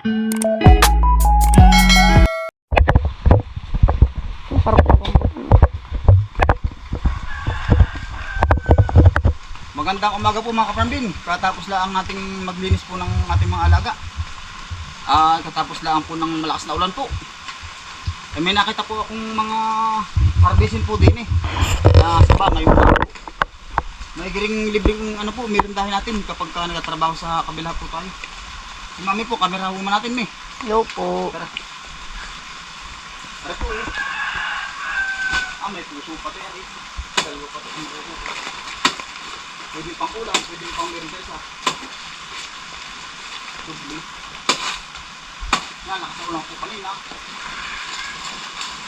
Magandang umaga po mga kaparambin. Katapos lang ang ating maglinis po ng ating mga alaga. Ah, katapos lang po ng malakas na ulan po. Eh, may nakita po akong mga harvestin po din eh. Na sa ba ngayong araw po. May giring libreng ano po, merindahin natin kapag ka nagtatrabaho sa kabila po tayo. Si mami po, kamera mo natin eh. Hello po. Tara. Tara po eh. Ah, may puso pa tayo eh. Dalawa pa tayo. Pwede pang ulam, pwede pang merienda. Tubli. Yan, nakasaulang po kanina.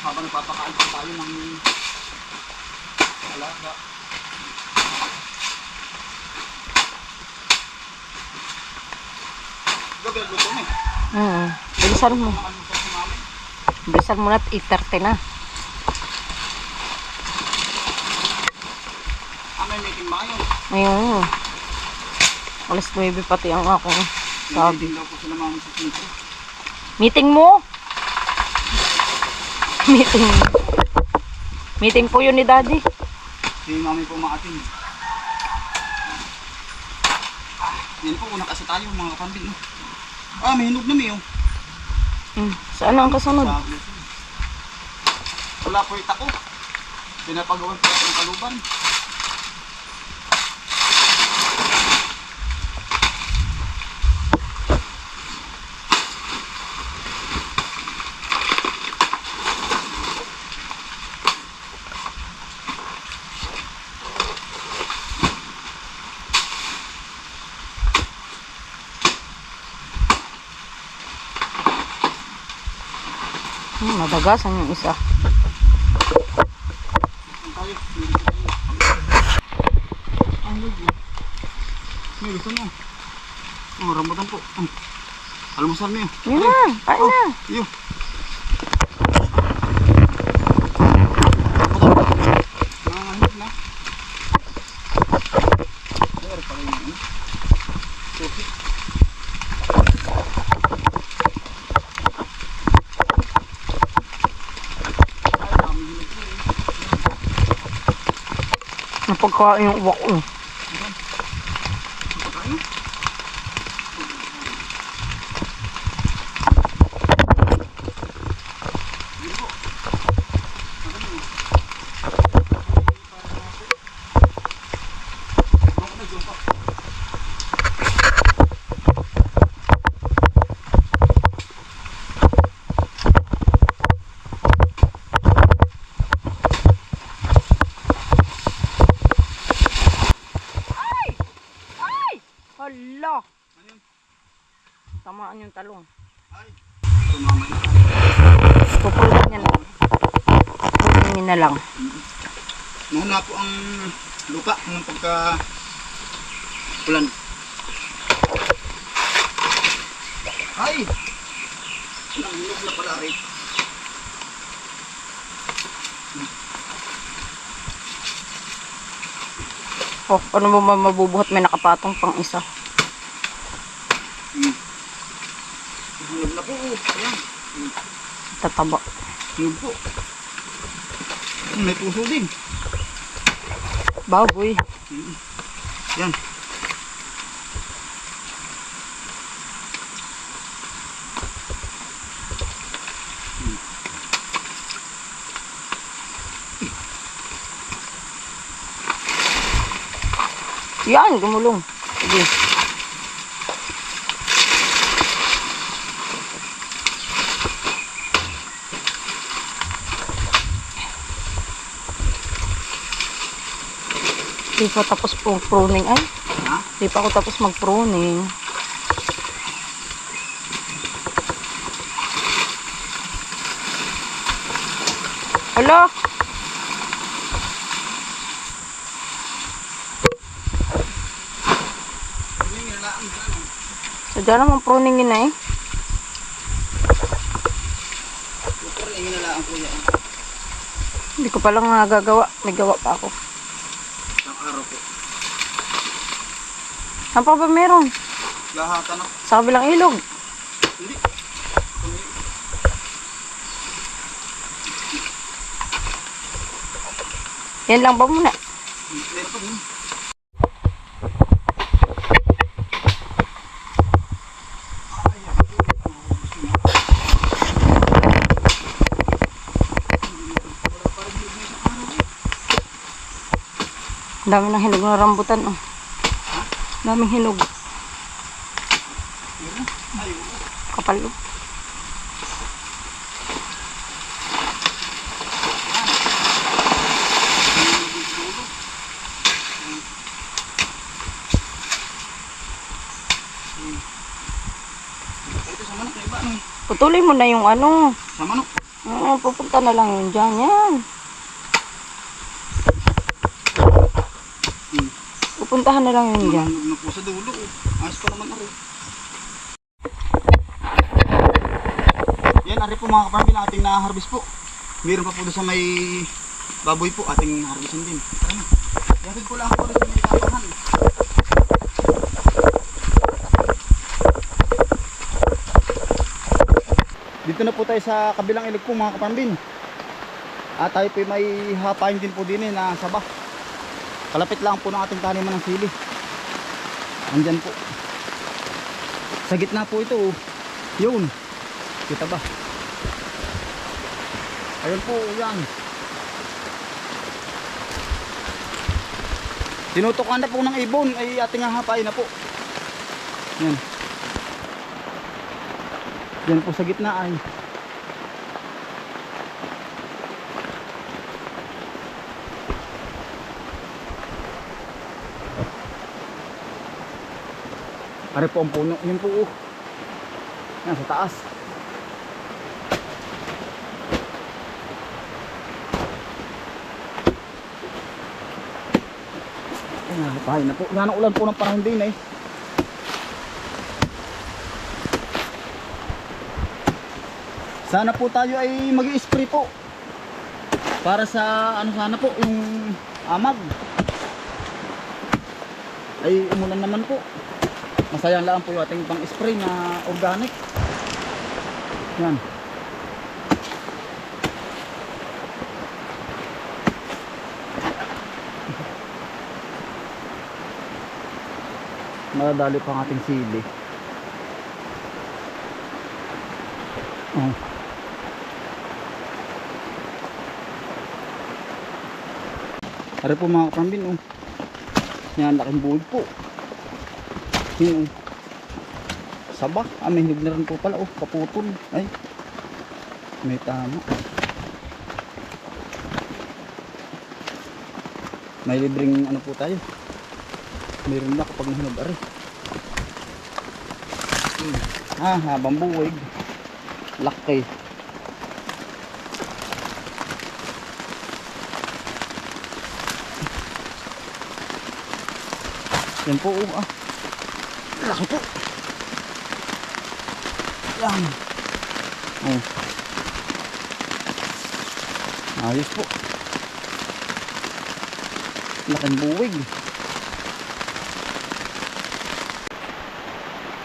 Habang nagpapakain pa tayo ng alaga. Gabi, luto na eh. Hmm. Bilisan mo. Mo. Bilisan mo na at 8.30 na. Ah, may meeting ba kayo? Ayun. Alas 9 pati ang May sabi. meeting sentro. Meeting mo? Meeting. Po yun ni Daddy. Si mami po maatin. Ah, yan po, una kasi tayo mga kapambin. Ah, may hinog na may oh. Hmm. Saan ang kasunod? Wala po ita ko. Pinapagawan ako ng kaluban. Hmm, nadagasan yung isa. Ano yun? May gusto mo. Oh, rambutan po. Oh. Almusal niyo. Yun na, kain na. Iyo. Nangangalit na. Meron pa rin yun. Susi. Ay, dami yun ito eh. Napagkain yung uwak ko. Ang pagkain. Yun po. Magaling eh. Ako na, Diyon pa. Hala! Tamaan yung talong. Ay, tumama na. Pupulot niya na lang. Mahuna po ang lupa ng pagka ulan. Ay! Nangulog na pala rin. Oh, ano mo ba mabubuhat may nakapatong pang isa? Hmm. Nangulog na po. oh. Tataba. Po. May puso din. Baboy. Yan. Yan, gumulong. Sige. Di pa tapos po pruning ay. Di pa ako tapos mag-pruning. Hala! Sadya naman pruning yun eh. Pruning na lang kuya. Hindi ko palang nagagawa. May gawa pa ako. Ang araw po. Saan pa ba meron? Lahat anak. Sa kabilang ilog. Hindi. Yan lang ba muna? Ito muna. Dami ng hinog na rambutan. Oh. Daming hinog. Kapal. Oh. Putulin mo na yung ano. Sa manok. Oo, pupunta na lang yun dyan. Yan. Pupuntahan na lang yun dyan. Sa dulo. oh. Ayos pa naman ari. Yan, ari po mga kaparambin na ating na-harvest po. Meron pa po doon sa may baboy po ating harvestin din. Tara na. Yatid ko lang po rin sa may kapahan. Dito na po tayo sa kabilang ilog po mga kaparambin. At tayo po may hapain din po din eh na sabah. Kalapit lang po ng ating taniman ng sili. Andyan po. Sa gitna po ito. oh. Yun. Kita ba? Ayun po, yan. Tinutukan na po ng ibon ay ating hahapain na po. Yan. Yan po sa gitna ay. Ari po ang puno. Yun po. Oh. Yan sa taas. Ayan, nakapahin na po. Yan ang ulan po ng panahon din eh. Sana po tayo ay mag-spray po. Para sa ano sana po yung amag. Ay umulan naman po. Masayang lang po yung ating pang spray na organic. Yan. Madadali pa ang ating sili. Oh. Ari po mga kapambin oh. Yan laking buhod po. Oh. Sabak. Ah, may hinog rin po pala. Oh, kaputol. Ay. May tama. May libreng ano po tayo. Meron na kapag nahinog ari. Hmm. Ah, habang buwig. Laki. Yan po, oh, ah. Laki po. Yan. Oh. Ayos po. Laking buwig.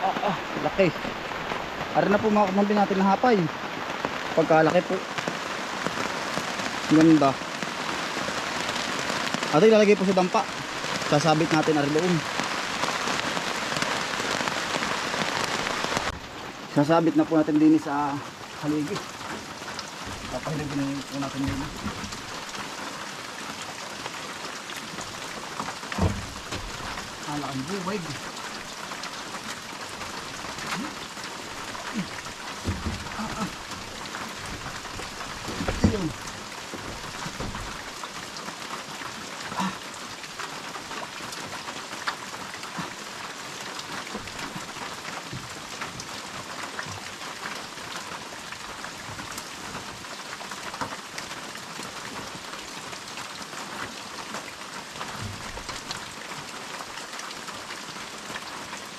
Ah, ah, laki. Ara na po mga kamambin natin na hapay. Pagkalaki po. Ganda. Ito ilalagay po sa dampa. Sasabit natin ari doon. Sasabit na po natin din sa haligi. Papahiligin po natin din. Alaking buwig.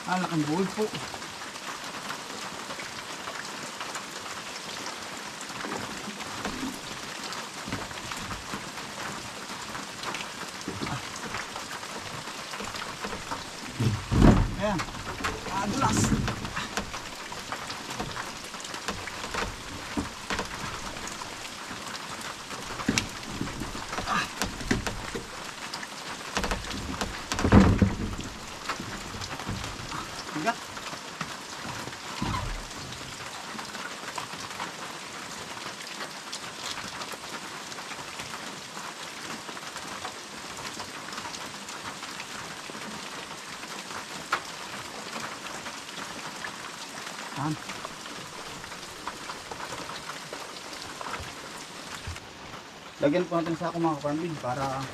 Ah, laking buwig po. Tiga. Tam. Lagyan po natin sa ako mga kapambid para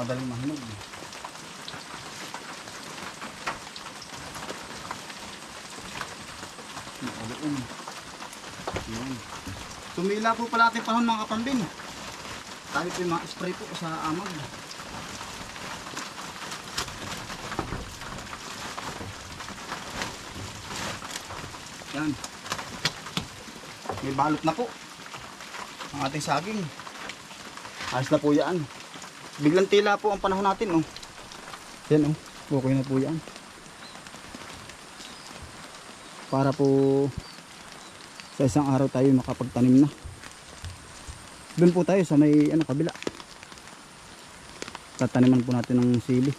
madaling mahinog. Eh. Nakaloon. Yan. Tumila po pala ating panahon mga kaparambin. Tayo po yung mga spray po sa amag. Yan. May balot na po. Ang ating saging. Ayos na po yan. Biglang tila po ang panahon natin. Oh. Yan oh. Okay na po yan. Para po sa isang araw tayo makapagtanim na. Doon po tayo sa may ano kabila. Tataniman po natin ng sili.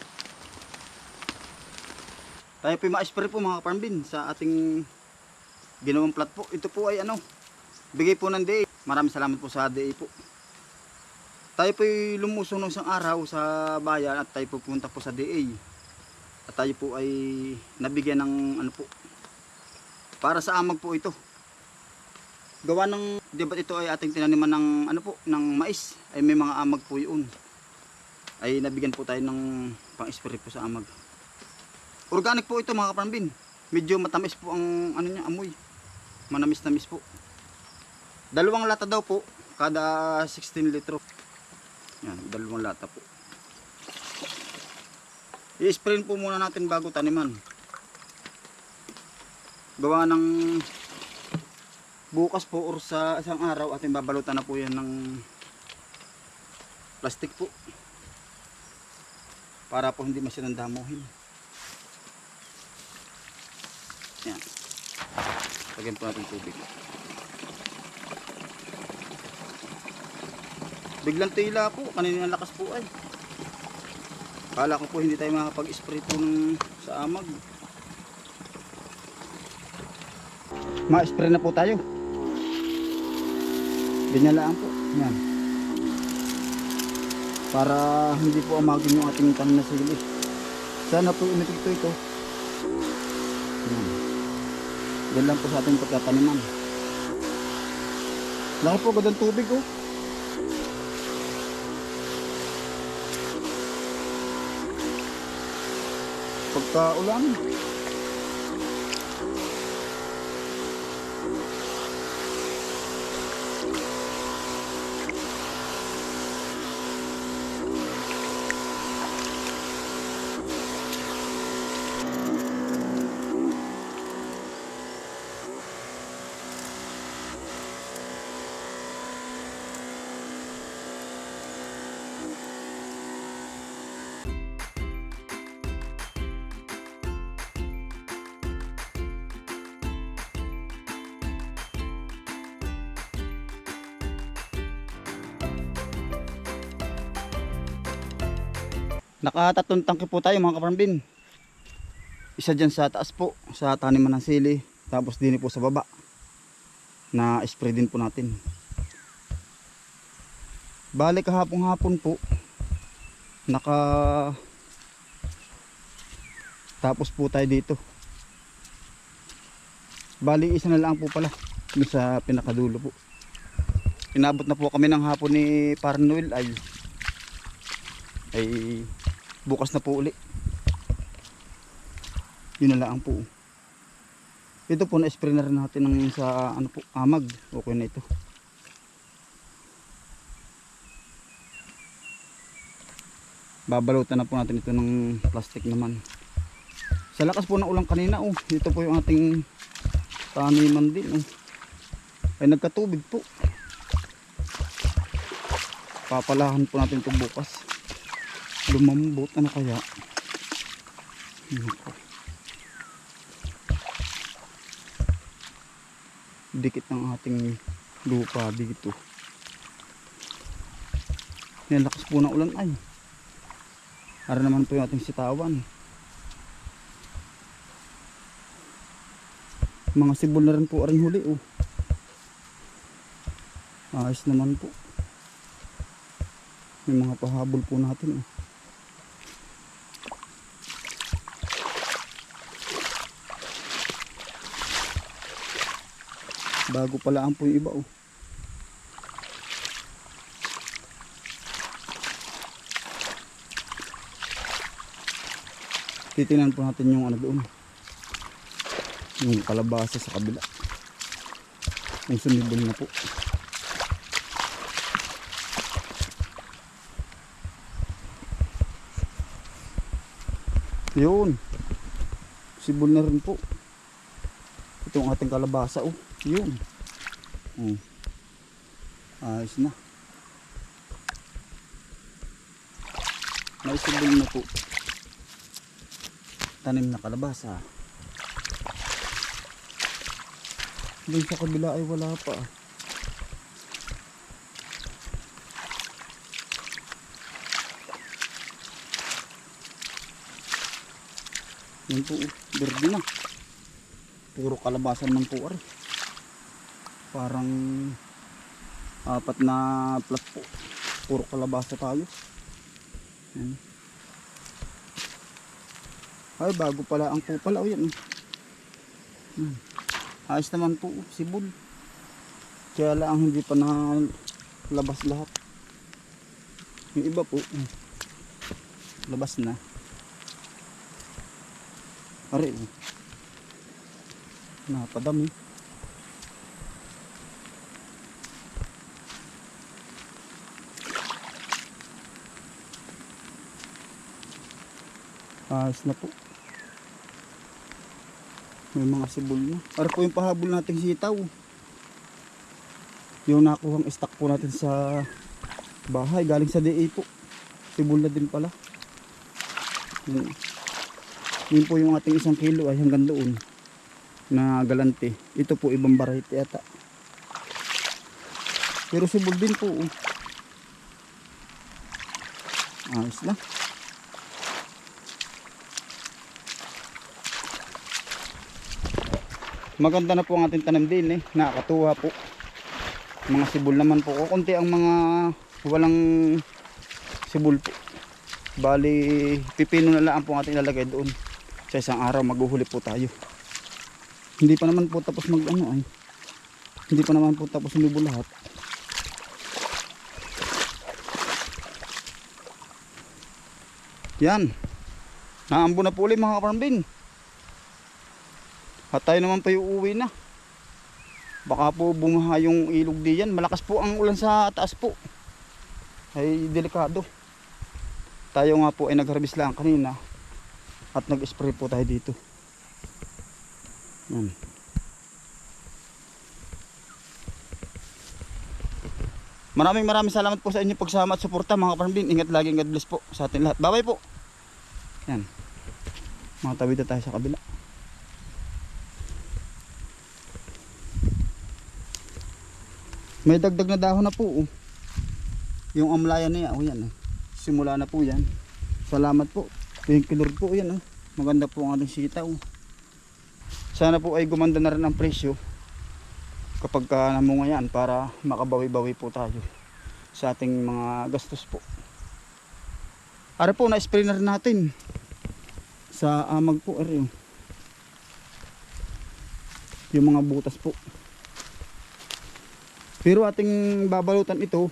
Tayo po ma-spray po mga farmbin sa ating ginawang plat po. Ito po ay ano, bigay po ng DA. Maraming salamat po sa DA po. Tayo po ay lumusong ng isang araw sa bayan at tayo po punta po sa DA. At tayo po ay nabigyan ng ano po, para sa amag po ito. Gawa ng, di ito ay ating tinaniman ng ano po, ng mais, ay may mga amag po yun. Ay nabigyan po tayo ng pang-spray po sa amag. Organic po ito mga kaparambin. Medyo matamis po ang ano niya, amoy. Manamis-namis po. Dalawang lata daw po, kada 16 litro. Yan, dalawang lata po. I-spray po muna natin bago taniman. Gawa ng bukas po or sa isang araw ating babalutan na po yan ng plastic po. Para po hindi masyadong damuhin. Yan. Lagyan po natin tubig. Biglang tila po. Kanina lakas po ay. Kala ko po hindi tayo makapag-spray po ng, sa amag. Ma-spray na po tayo. Ganyan po. Yan. Para hindi po amagin yung ating tanim na sili. Sana po umipigto ito. Yan. Yan lang po sa ating pagkataniman. Laki po agad ang tubig oh. Pagka Nakatatlong tangke po tayo mga kaparambin. Isa dyan sa taas po, sa taniman ng sili. Tapos din po sa baba. Na spray din po natin. Balik kahapong hapon po. Naka tapos po tayo dito. Bali isa na lang po pala. Sa pinakadulo po. Inabot na po kami ng hapon ni Parnoel ay ay bukas na po uli. Yun na lang po. Ito po na spray natin ng sa ano po amag. Okay na ito. Babalutan na po natin ito ng plastic naman. Sa lakas po ng ulang kanina oh. Ito po yung ating taniman din oh. Ay nagkatubig po. Papalahan po natin ito bukas lumambot. Ano kaya? Dikit ng ating lupa dito. Yan lakas po ng ulan ay. Para naman po yung ating sitawan. Mga sibol na rin po aring huli oh. Ayos naman po. May mga pahabol po natin oh. Bago pala ang po yung iba oh. Titingnan po natin yung ano doon. Yung kalabasa sa kabila. Yung sumibol na po. Yun. Sibol na rin po. Ito ang ating kalabasa oh. Yun. Oh. Ayos na. May sibol na po. Tanim na kalabasa. Doon sa kabila ay wala pa. Yan po, oh, berde na. Puro kalabasan ng puwar. Parang apat na plat po. Puro kalabasa tayo. Yan. Ay, bago pala ang po pala. O yan. oh. Hmm. Ayos naman po, oh, sibol. Kaya lang hindi pa na labas lahat. Yung iba po, hmm, labas na. Pare, oh. napadami. Ayos na po. May mga sibol na. Para po yung pahabol nating sitaw. Yung nakuhang stock po natin sa bahay. Galing sa DA po. Sibol na din pala. Yun. Yun po yung ating isang kilo ay hanggang doon na galante. Ito po ibang variety ata. Pero sibol din po. oh. Ayos na. Maganda na po ang ating tanim din eh. Nakakatuwa po. Mga sibol naman po. Kukunti ang mga walang sibol po. Bali, pipino na lang po ang ating ilalagay doon. Sa isang araw maghuhuli po tayo. Hindi pa naman po tapos mag ano ay. Hindi pa naman po tapos umibo lahat. Yan. Naambo na po ulit mga kaparambin. At tayo naman pa yung uwi na. Baka po bumaha yung ilog diyan. Malakas po ang ulan sa taas po. Ay delikado. Tayo nga po ay nag-harvest lang kanina. At nag-spray po tayo dito. Yan. Maraming maraming salamat po sa inyong pagsama at suporta mga kaparambin. Ingat lagi, God bless po sa atin lahat. Bye bye po. Yan. Mga tawid na tayo sa kabila. May dagdag na dahon na po. Oh. Yung amlaya niya, oh yan. Oh. Simula na po yan. Salamat po. Yung kilor po yan. Oh. Maganda po ang ating sitaw. Sana po ay gumanda na rin ang presyo kapag ka namunga yan para makabawi-bawi po tayo sa ating mga gastos po. Ara po, na-spray natin sa amag po. Ara yung, yung mga butas po. Pero ating babalutan ito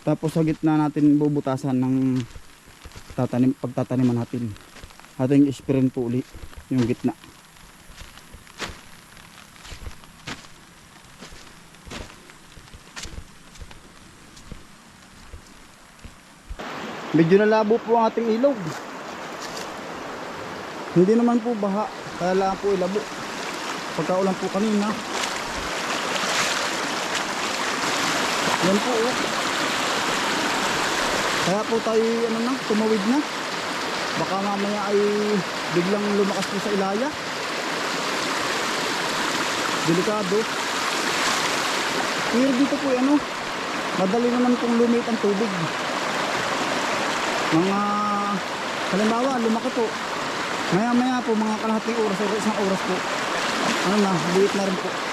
tapos sa gitna natin bubutasan ng tatanim, pagtataniman natin. Ating isprayin po uli yung gitna. Medyo nalabo po ang ating ilog. Hindi naman po baha, kaya lang po ilabo. Pagkaulan po kanina, Yan po oh. Kaya po tayo ano na, tumawid na. Baka mamaya ay biglang lumakas po sa ilaya. Delikado. Pero dito po ano, madali naman pong lumit ang tubig. Mga halimbawa, lumaki po. Maya maya po mga kalahating oras o isang oras po. Ano na, liit na rin po.